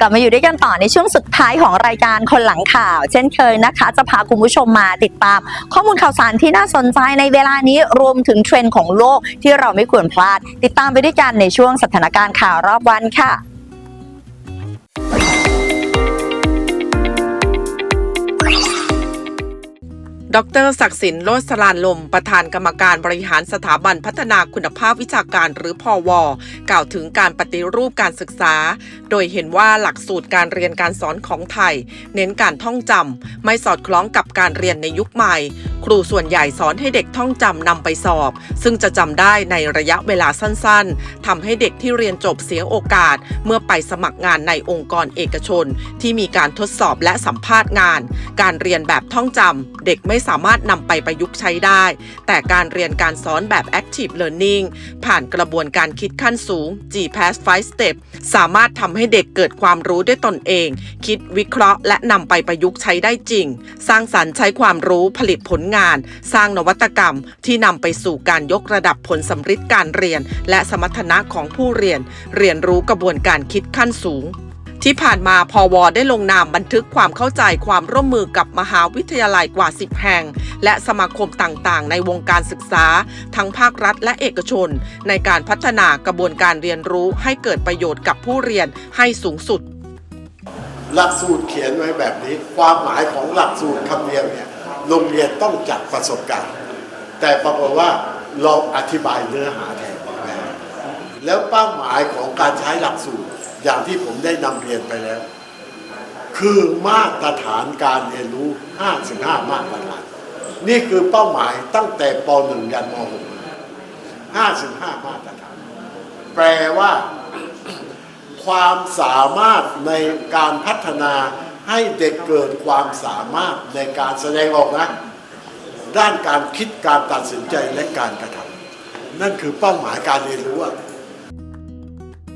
กลับมาอยู่ด้วยกันต่อในช่วงสุดท้ายของรายการคนหลังข่าว เช่นเคยนะคะ จะพาคุณผู้ชมมาติดตาม ข้อมูลข่าวสารที่น่าสนใจในเวลานี้รวมถึงเทรนด์ของโลกที่เราไม่ควรพลาด ติดตามไปด้วยกันในช่วงสถานการณ์ข่าวรอบวันค่ะ ดรศักดิ์สินโลสลานลม ประธานกรรมการบริหารสถาบันพัฒนาคุณภาพวิชาการหรือพอวกล่าวถึงการปฏิรูปการศึกษา โดยเห็นว่าหลักสูตรการเรียนการสอนของไทย เน้นการท่องจำไม่สอดคล้องกับการเรียนในยุคใหม่ ครูส่วนใหญ่สอนให้เด็กท่องจำนำไปสอบ ซึ่งจะจำได้ในระยะเวลาสั้นๆทำให้เด็กที่เรียนจบเสียโอกาส เมื่อไปสมัครงานในองค์กรเอกชน ที่มีการทดสอบและสัมภาษณ์งาน การเรียนแบบท่องจำเด็กไม่สามารถนำไปประยุกต์ใช้ได้ แต่การเรียนการสอนแบบ active learning ผ่านกระบวนการคิดขั้นสูง GPAS 5 step สามารถทำให้เด็กเกิดความรู้ด้วยตนเอง คิดวิเคราะห์ และนำไปประยุกต์ใช้ได้จริง สร้างสรรค์ใช้ความรู้ผลิตผลงาน สร้างนวัตกรรมที่นำไปสู่การยกระดับผลสำฤทธิ์การเรียน และสมรรถนะของผู้เรียน เรียนรู้กระบวนการคิดขั้นสูงที่ผ่านมาพอวได้ลงนามบันทึกความเข้าใจความร่วมมือกับมหาวิทยาลัยกว่า 10 แห่ง และสมาคมต่างๆ ในวงการศึกษา ทั้งภาครัฐและเอกชน ในการพัฒนากระบวนการเรียนรู้ให้เกิดประโยชน์กับผู้เรียนให้สูงสุด หลักสูตรเขียนไว้แบบนี้ ความหมายของหลักสูตรคำเดียวเนี่ย โรงเรียนต้องจัดประสบการณ์ แต่ปรากฏว่าเราอธิบายเนื้อหาแทนแล้วเป้าหมายของการใช้หลักสูตรอย่างที่ผมได้นำเรียนไปแล้ว คือมาตรฐานการเรียนรู้ 55 มาตรฐาน นี่คือเป้าหมายตั้งแต่ป .1 ยันม .6 55 มาตรฐาน แปลว่า ความสามารถในการพัฒนา ให้เด็กเกิดความสามารถในการแสดงออกนะ ด้านการคิดการตัดสินใจและการกระทำนั่นคือเป้าหมายการเรียนรู้